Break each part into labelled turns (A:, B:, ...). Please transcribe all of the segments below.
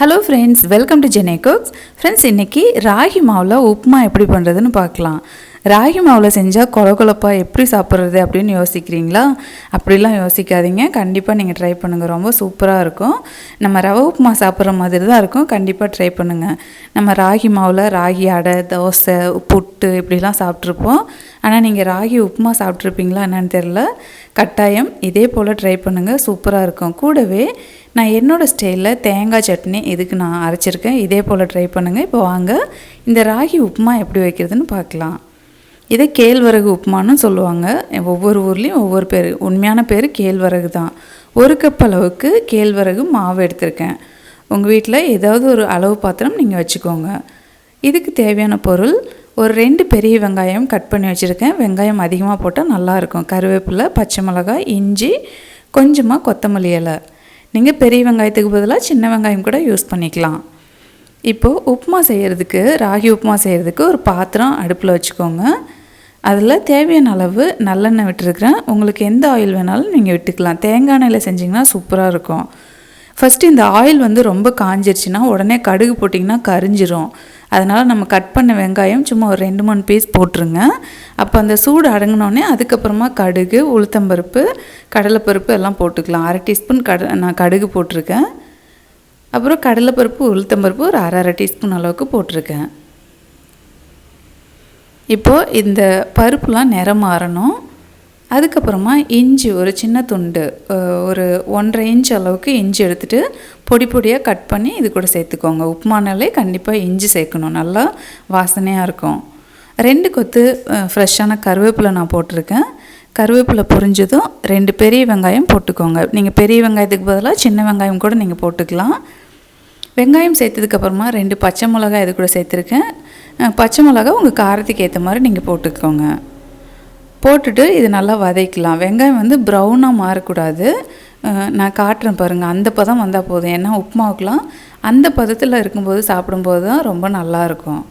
A: Hello friends welcome to Jene cooks friends இன்றைக்கி ராகி மாவில் உப்புமா எப்படி பண்ணுறதுன்னு பார்க்கலாம். ராகி மாவில் செஞ்சால் கொல கொலப்பாக எப்படி சாப்பிட்றது அப்படின்னு யோசிக்கிறீங்களா? அப்படிலாம் யோசிக்காதீங்க. கண்டிப்பாக நீங்கள் ட்ரை பண்ணுங்கள் ரொம்ப சூப்பராக இருக்கும். நம்ம ரவை உப்புமா சாப்பிட்ற மாதிரி தான் இருக்கும். கண்டிப்பாக ட்ரை பண்ணுங்கள் நம்ம ராகி மாவில் ராகி அடை தோசை புட்டு இப்படிலாம் சாப்பிட்ருப்போம் ஆனால் நீங்கள் ராகி உப்புமா சாப்பிட்ருப்பீங்களா என்னன்னு தெரில கட்டாயம் இதே போல் ட்ரை பண்ணுங்கள் சூப்பராக இருக்கும். கூடவே நான் என்னோடய ஸ்டைலில் தேங்காய் சட்னி இதுக்கு நான் அரைச்சிருக்கேன். இதே போல் ட்ரை பண்ணுங்கள் இப்போ வாங்க. இந்த ராகி உப்புமா எப்படி வைக்கிறதுன்னு பார்க்கலாம். இதை கேழ்வரகு உப்புமான்னு சொல்லுவாங்க. ஒவ்வொரு ஊர்லேயும் ஒவ்வொரு பேர். உண்மையான பேர் கேழ்வரகு தான். ஒரு கப் அளவுக்கு கேழ்வரகு மாவு எடுத்திருக்கேன். உங்கள் வீட்டில் ஏதாவது ஒரு அளவு பாத்திரம் நீங்கள் வச்சுக்கோங்க. இதுக்கு தேவையான பொருள் ஒரு ரெண்டு பெரிய வெங்காயம் கட் பண்ணி வச்சுருக்கேன். வெங்காயம் அதிகமாக போட்டால் நல்லாயிருக்கும் கருவேப்பிலை பச்சை மிளகாய் இஞ்சி கொஞ்சமாக கொத்தமல்லி இலை. நீங்கள் பெரிய வெங்காயத்துக்கு பதிலாக சின்ன வெங்காயம் கூட யூஸ் பண்ணிக்கலாம். இப்போது உப்புமா செய்கிறதுக்கு ராகி உப்புமா செய்கிறதுக்கு ஒரு பாத்திரம் அடுப்பில் வச்சுக்கோங்க. அதில் தேவையான அளவு நல்லெண்ணெய் விட்டுருக்குறேன். உங்களுக்கு எந்த ஆயில் வேணாலும் நீங்கள் விட்டுக்கலாம். தேங்காய் எண்ணெயில் செஞ்சிங்கன்னா சூப்பராக இருக்கும். ஃபஸ்ட்டு இந்த ஆயில் வந்து ரொம்ப காஞ்சிருச்சுன்னா உடனே கடுகு போட்டிங்கன்னா கரிஞ்சிரும். அதனால் நம்ம கட் பண்ண வெங்காயம் சும்மா ஒரு ரெண்டு மூணு பீஸ் போட்டுருங்க. அப்போ அந்த சூடு அடங்கினோடனே அதுக்கப்புறமா கடுகு உளுத்தம்பருப்பு கடலைப்பருப்பு எல்லாம் போட்டுக்கலாம். அரை டீஸ்பூன் கட நான் கடுகு போட்டிருக்கேன். அப்புறம் கடலைப்பருப்பு உளுத்தம்பருப்பு ஒரு அரை அரை டீஸ்பூன் அளவுக்கு போட்டிருக்கேன். இப்போது இந்த பருப்புலாம் நிறம் மாறணும். அதுக்கப்புறமா இஞ்சி ஒரு சின்ன துண்டு ஒரு ஒன்றரை இன்ச் அளவுக்கு இஞ்சி எடுத்துகிட்டு பொடி பொடியாக கட் பண்ணி இது கூட சேர்த்துக்கோங்க. உப்புமானாலே கண்டிப்பாக இஞ்சி சேர்க்கணும். நல்லா வாசனையாக இருக்கும். ரெண்டு கொத்து ஃப்ரெஷ்ஷான கருவேப்பிலை நான் போட்டிருக்கேன். கருவேப்பிலை பொரிஞ்சதும் ரெண்டு பெரிய வெங்காயம் போட்டுக்கோங்க. நீங்கள் பெரிய வெங்காயத்துக்கு பதிலாக சின்ன வெங்காயம் கூட நீங்கள் போட்டுக்கலாம். வெங்காயம் சேர்த்ததுக்கப்புறமா ரெண்டு பச்சை மிளகாய் இது கூட சேர்த்துருக்கேன். பச்சை மிளகா உங்கள் காரத்துக்கு ஏற்ற மாதிரி நீங்கள் போட்டுக்கோங்க. போட்டுட்டு இது நல்லா வதக்கலாம் வெங்காயம் வந்து ப்ரௌனாக மாறக்கூடாது. நான் காட்டுறேன் பாருங்கள் அந்த பதம் வந்தால் போதும். ஏன்னா உப்புமாவுக்கெலாம் அந்த பதத்தில் இருக்கும்போது சாப்பிடும்போது தான் ரொம்ப நல்லாயிருக்கும்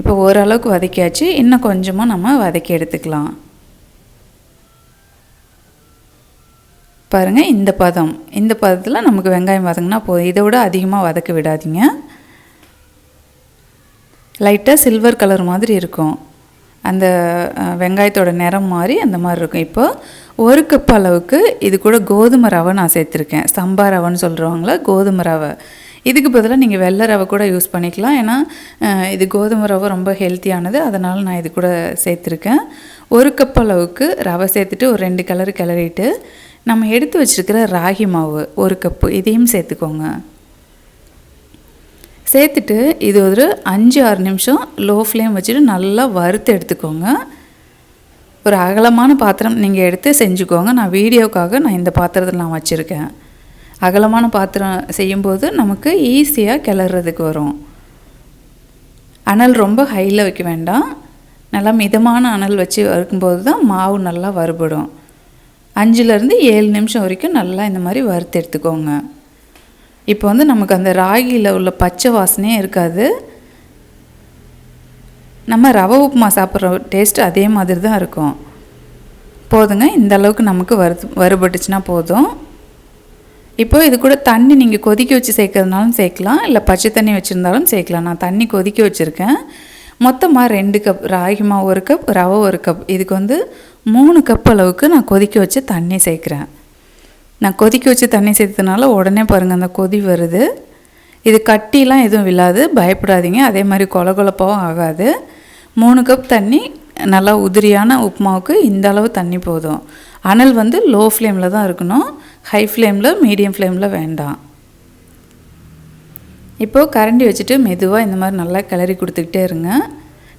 A: இப்போ ஓரளவுக்கு வதக்கியாச்சு. இன்னும் கொஞ்சமாக நம்ம வதக்கி எடுத்துக்கலாம். பாருங்கள் இந்த பதம். இந்த பதத்தில் நமக்கு வெங்காயம் வதங்கினா போதும். இதை விட அதிகமாக வதக்க விடாதீங்க. லைட்டாக சில்வர் கலர் மாதிரி இருக்கும். அந்த வெங்காயத்தோட நிறம் மாதிரி அந்த மாதிரி இருக்கும். இப்போ ஒரு கப் அளவுக்கு இது கூட கோதுமை ரவை நான் சேர்த்துருக்கேன். சம்பா ரவைன்னு சொல்கிறவங்கள கோதுமை ரவை. இதுக்கு பதிலாக நீங்கள் வெள்ளை ரவை கூட யூஸ் பண்ணிக்கலாம். ஏன்னா இது கோதுமை ரவை ரொம்ப ஹெல்த்தியானது. அதனால் நான் இது கூட சேர்த்துருக்கேன். ஒரு கப் அளவுக்கு ரவை சேர்த்துட்டு ஒரு ரெண்டு கலர் கிளறிட்டு நம்ம எடுத்து வச்சுருக்கிற ராகி மாவு ஒரு கப்பு இதையும் சேர்த்துக்கோங்க. சேர்த்துட்டு இது ஒரு அஞ்சு ஆறு நிமிஷம் லோ ஃப்ளேம் வச்சுட்டு நல்லா வறுத்து எடுத்துக்கோங்க. ஒரு அகலமான பாத்திரம் நீங்கள் எடுத்து செஞ்சுக்கோங்க. நான் வீடியோக்காக நான் இந்த பாத்திரத்தில் நான் வச்சுருக்கேன். அகலமான பாத்திரம் செய்யும்போது நமக்கு ஈஸியாக கிளறதுக்கு வரும். அனல் ரொம்ப ஹையில் வைக்க வேண்டாம். நல்லா மிதமான அனல் வச்சு வறுக்கும்போது தான் மாவு நல்லா வறுபடும். அஞ்சுலேருந்து ஏழு நிமிஷம் வரைக்கும் நல்லா இந்த மாதிரி வறுத்து எடுத்துக்கோங்க. இப்போ வந்து நமக்கு அந்த ராகியில் உள்ள பச்சை வாசனையே இருக்காது. நம்ம ரவை உப்புமா சாப்பிட்ற டேஸ்ட் அதே மாதிரி தான் இருக்கும். போதுங்க இந்த அளவுக்கு நமக்கு வறு வறுபட்டுச்சுன்னா போதும். இப்போ இது கூட தண்ணி நீங்கள் கொதிக்க வச்சு சேர்க்கறதுனாலும் சேர்க்கலாம் இல்லை பச்சை தண்ணி வச்சுருந்தாலும் சேர்க்கலாம். நான் தண்ணி கொதிக்க வச்சுருக்கேன். மொத்தமாக ரெண்டு கப் ராகி மாவு ஒரு கப் ரவை ஒரு கப். இதுக்கு வந்து மூணு கப் அளவுக்கு நான் கொதிக்க வச்சு தண்ணி சேர்க்குறேன். நான் கொதிக்க வச்சு தண்ணி சேர்த்ததுனால உடனே பாருங்கள் அந்த கொதி வருது. இது கட்டிலாம் எதுவும் விழாது பயப்படாதீங்க. அதே மாதிரி கொல கொலப்பாகவும் ஆகாது. மூணு கப் தண்ணி நல்லா உதிரியான உப்புமாவுக்கு இந்த அளவு தண்ணி போதும். அனல் வந்து லோ ஃப்ளேமில் தான் இருக்கணும். ஹை ஃப்ளேமில் மீடியம் ஃப்ளேமில் வேண்டாம். இப்போது கரண்டி வச்சுட்டு மெதுவாக இந்த மாதிரி நல்லா கிளறி கொடுத்துக்கிட்டே இருங்க.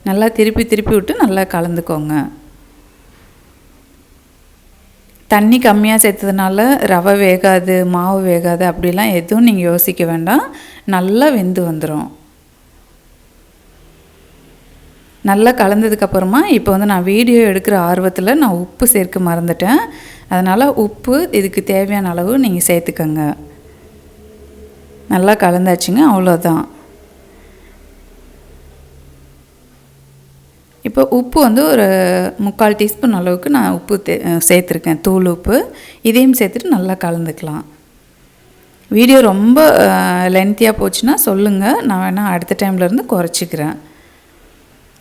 A: நல்லா திருப்பி திருப்பி விட்டு நல்லா கலந்துக்கோங்க. தண்ணி கம்மியாக சேர்த்ததுனால ரவை வேகாது மாவு வேகாது அப்படிலாம் எதுவும் நீங்கள் யோசிக்க வேண்டாம். நல்லா வெந்து வந்துடும் நல்லா கலந்ததுக்கப்புறமா இப்போ வந்து நான் வீடியோ எடுக்கிற ஆர்வத்தில் நான் உப்பு சேர்க்க மறந்துட்டேன். அதனால் உப்பு இதுக்கு தேவையான அளவு நீங்கள் சேர்த்துக்கோங்க. நல்லா கலந்தாச்சுங்க அவ்வளோதான் இப்போ உப்பு வந்து ஒரு முக்கால் டீஸ்பூன் அளவுக்கு நான் உப்பு சேர்த்துருக்கேன். தூள் உப்பு. இதையும் சேர்த்துட்டு நல்லா கலந்துக்கலாம். வீடியோ ரொம்ப லென்த்தியாக போச்சுன்னா சொல்லுங்கள் நான் வேணால் அடுத்த டைம்லேருந்து குறைச்சிக்கிறேன்.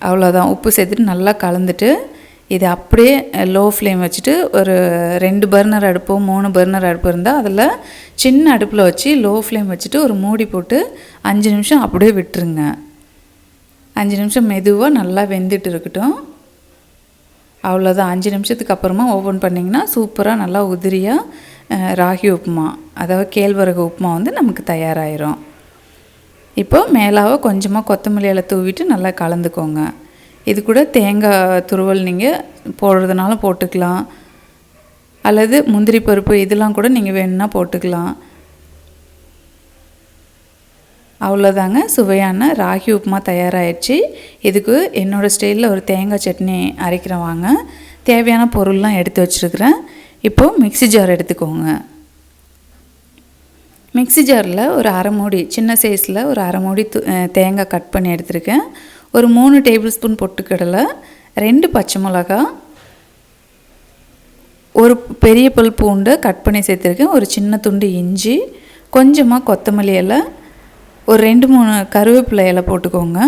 A: அவ்வளோதான் உப்பு சேர்த்துட்டு நல்லா கலந்துட்டு இது அப்படியே லோ ஃப்ளேம் வச்சுட்டு ஒரு ரெண்டு பர்னர் அடுப்போ மூணு பர்னர் அடுப்பு இருந்தால் அதில் சின்ன அடுப்பில் வச்சு லோ ஃப்ளேம் வச்சுட்டு ஒரு மூடி போட்டு அஞ்சு நிமிஷம் அப்படியே விட்டுருங்க. அஞ்சு நிமிஷம் மெதுவாக நல்லா வெந்துட்டு இருக்கட்டும். அவ்வளோதான் அஞ்சு நிமிஷத்துக்கு அப்புறமா ஓப்பன் பண்ணிங்கன்னா சூப்பராக நல்லா உதிரியாக ராகி உப்புமா அதாவது கேழ்வரகு உப்புமா வந்து நமக்கு தயாராகிரும் இப்போ மேலாக கொஞ்சமாக கொத்தமல்லியில் தூவிட்டு நல்லா கலந்துக்கோங்க. இது கூட தேங்காய் துருவல் நீங்கள் போடுறதுனால போட்டுக்கலாம். அல்லது முந்திரி பருப்பு இதெல்லாம் கூட நீங்கள் வேணும்னா போட்டுக்கலாம். அவ்வளோதாங்க சுவையான ராகி உப்புமா தயாராகிடுச்சு இதுக்கு என்னோடய ஸ்டைலில் ஒரு தேங்காய் சட்னி அரைக்கிறேன் வாங்க. தேவையான பொருள்லாம் எடுத்து வச்சுருக்கிறேன். இப்போது மிக்சி ஜார் எடுத்துக்கோங்க. மிக்சி ஜாரில் ஒரு அரை மூடி சின்ன சைஸில் ஒரு அரை மூடி தேங்காய் கட் பண்ணி எடுத்திருக்கேன். ஒரு மூணு டேபிள் ஸ்பூன் பொட்டுக்கடலை ரெண்டு பச்சை மிளகா ஒரு பெரிய பல் பூண்டு கட் பண்ணி சேர்த்துருக்கேன். ஒரு சின்ன துண்டு இஞ்சி கொஞ்சமாக கொத்தமல்லி இலை ஒரு ரெண்டு மூணு கருவேப்பிலை இலை போட்டுக்கோங்க.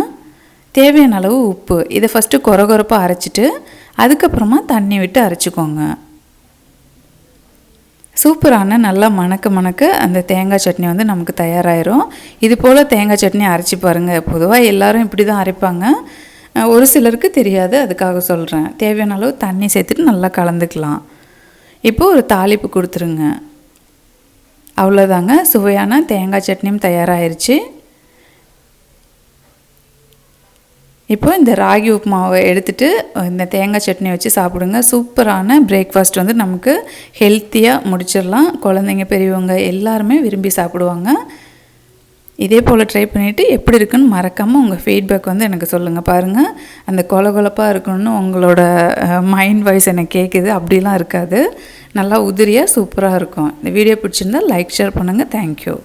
A: தேவையான அளவு உப்பு. இதை ஃபஸ்ட்டு கொர கொரப்பாக அரைச்சிட்டு அதுக்கப்புறமா தண்ணி விட்டு அரைச்சிக்கோங்க. சூப்பரான நல்லா மணக்க மணக்க அந்த தேங்காய் சட்னி வந்து நமக்கு தயாராகிரும் இது போல் தேங்காய் சட்னி அரைச்சி பாருங்கள் பொதுவாக எல்லோரும் இப்படி தான் அரைப்பாங்க ஒரு சிலருக்கு தெரியாது அதுக்காக சொல்கிறேன் தேவையான அளவு தண்ணி சேர்த்துட்டு நல்லா கலந்துக்கலாம். இப்போது ஒரு தாளிப்பு கொடுத்துருங்க. அவ்வளோதாங்க சுவையான தேங்காய் சட்னியும் தயாராகிருச்சு இப்போ இந்த ராகி உப்புமாவை எடுத்துகிட்டு இந்த தேங்காய் சட்னி வச்சு சாப்பிடுங்க. சூப்பரான பிரேக்ஃபாஸ்ட் வந்து நமக்கு ஹெல்த்தியாக முடிச்சிடலாம். குழந்தைங்க பெரியவங்க எல்லாருமே விரும்பி சாப்பிடுவாங்க. இதே போல் ட்ரை பண்ணிவிட்டு எப்படி இருக்குன்னு மறக்காமல் உங்கள் ஃபீட்பேக் வந்து எனக்கு சொல்லுங்கள் பாருங்கள் அந்த கொல கொலப்பாக இருக்கணும்னு உங்களோட மைண்ட் வாய்ஸ் எனக்கு கேட்குது அப்படிலாம் இருக்காது. நல்லா உதிரியாக சூப்பராக இருக்கும். இந்த வீடியோ பிடிச்சிருந்தால் லைக் ஷேர் பண்ணுங்கள் தேங்க்யூ